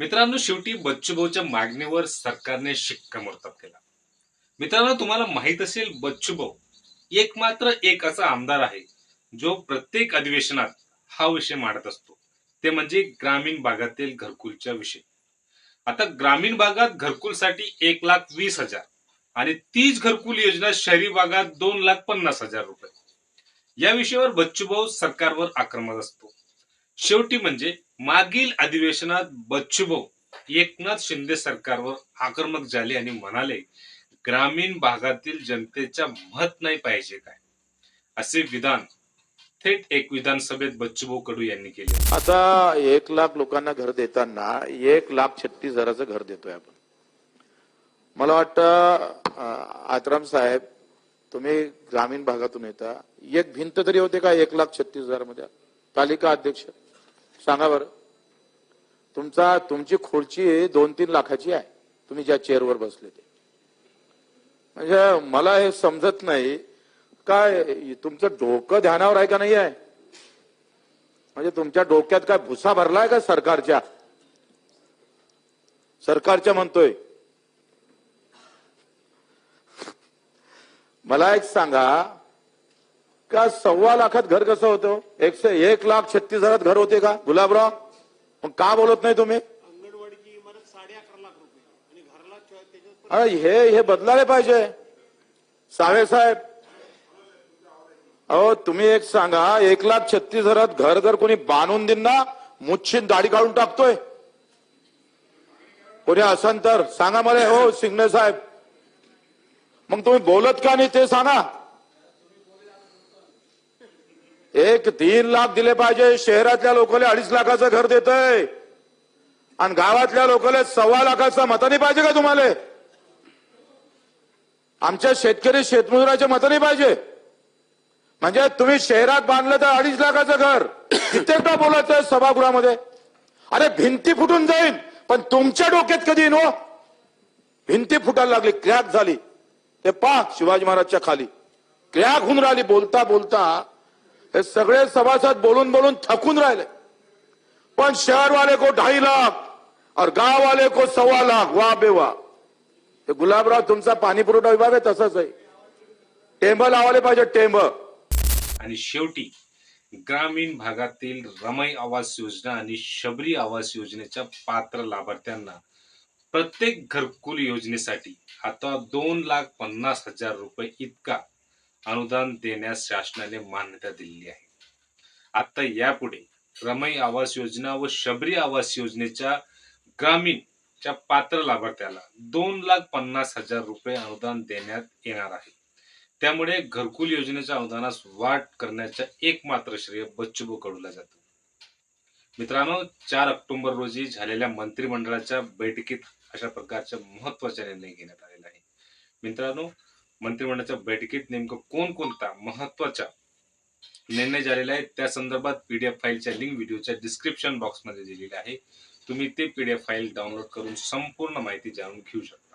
मित्रांनो शेवटी बच्चूभाऊच्या मागणीवर सरकारने शिक्कामोर्तब केला. मित्रांनो तुम्हाला माहीत असेल बच्चूभाऊ एक मात्र एक असा आमदार आहे जो प्रत्येक अधिवेशनात हा विषय मांडत असतो. ते म्हणजे ग्रामीण भागातील घरकुलच्या विषयी. आता ग्रामीण भागात घरकुलसाठी एक लाख वीस हजार आणि तीच घरकुल योजना शहरी भागात दोन लाख पन्नास हजार रुपये. या विषयावर बच्चूभाऊ सरकारवर आक्रमक असतो. शेवटी म्हणजे मागील अधिवेशनात बच्चूभाऊ एकनाथ शिंदे सरकारवर आक्रमक झाले आणि म्हणाले ग्रामीण भागातील जनतेच्या मत नाही पाहिजे काय? असे विधान थेट एक विधानसभेत बच्चूभाऊ कडू यांनी केले. आता एक लाख लोकांना घर देताना एक लाख छत्तीस हजाराचं घर देतोय आपण. मला वाटतं आतराम आत्राम साहेब तुम्ही ग्रामीण भागातून येता. एक भिंत तरी होते का एक लाख छत्तीस हजारमध्ये पालिका अध्यक्ष. सांगा बरं. तुमचा तुमची खुर्ची दोन तीन लाखाची आहे. तुम्ही ज्या चेअरवर बसले ते. म्हणजे मला हे समजत नाही. काय तुमचं डोकं ध्यानावर आहे का नाही आहे? म्हणजे तुमच्या डोक्यात काय भुसा भरलाय का सरकारच्या? सरकारच्या म्हणतोय. मला एक सांगा का सव्वा लाखात घर कसं होतं? एकशे एक लाख छत्तीस हजारात घर होते का? गुलाबराव मग का बोलत नाही तुम्ही? अंगणवाडीची इमारत साडे अकरा लाख रुपये. आणि घराला च- त्याच्यात पण अरे हे हे बदलायला पाहिजे. सावे साहेब. अहो तुम्ही एक सांगा एक लाख छत्तीस हजारात घर जर कोणी बांधून देईन ना मुच्छीन दाढी काढून टाकतोय. कोणी असन तर सांगा मला. हो सिंगणे साहेब. मग तुम्ही बोलत का नाही ते सांगा. एक तीन लाख दिले पाहिजे. शहरातल्या लोकांना अडीच लाखाचं घर देतोय. आणि गावातल्या लोकांना सव्वा लाखाचा मताने पाहिजे का तुम्हाला? आमच्या शेतकरी शेतमजुराच्या मताने पाहिजे. म्हणजे तुम्ही शहरात बांधलं तर अडीच लाखाचं घर. कित्येकदा बोलायचं सभागृहामध्ये. अरे भिंती फुटून जाईल. पण तुमच्या डोक्यात कधी येईन हो? भिंती फुटायला लागली क्रॅक झाली. ते पाक शिवाजी महाराजच्या खाली. क्रॅक होऊन राहिली बोलता बोलता हे सगळे सभासद बोलून बोलून थकून राहिले. पण शहर वाले को ढाई लाख और गांव वाले को सव्वा लाख वाह बेवा ते गुलाबराव तुमचा पाणी पुरवठा विभाग आहे तसंच आहे. टेंब लावायला पाहिजे टेंब आणि शेवटी ग्रामीण भागातील रमई आवास योजना आणि शबरी आवास योजनेच्या पात्र लाभार्थ्यांना प्रत्येक घरकुल योजनेसाठी आता दोन लाख पन्नास हजार रुपये इतका अनुदान देण्यास शासनाने मान्यता दिलेली आहे. आता यापुढे रमई आवास योजना व शबरी आवास योजनेच्या ग्रामीणच्या पात्र लाभार्थ्याला दोन लाख पन्नास हजार रुपये अनुदान देण्यात येणार आहे. त्यामुळे घरकुल योजनेच्या अनुदानास वाढ करण्याचा एकमात्र श्रेय बच्चूभाऊ कडूला जातो. मित्रांनो चार ऑक्टोबर रोजी झालेल्या मंत्रिमंडळाच्या बैठकीत अशा प्रकारचा महत्त्वाचा निर्णय घेण्यात आलेला आहे मित्रांनो मंत्रिमंडळाच्या बैठकीत नेमकं कोणकोणता महत्त्वाचा निर्णय झालेला आहे त्या संदर्भात पीडीएफ फाईलच्या लिंक व्हिडिओच्या डिस्क्रिप्शन बॉक्समध्ये दिलेली आहे. तुम्ही ते पीडीएफ फाईल डाउनलोड करून संपूर्ण माहिती जाणून घेऊ शकता.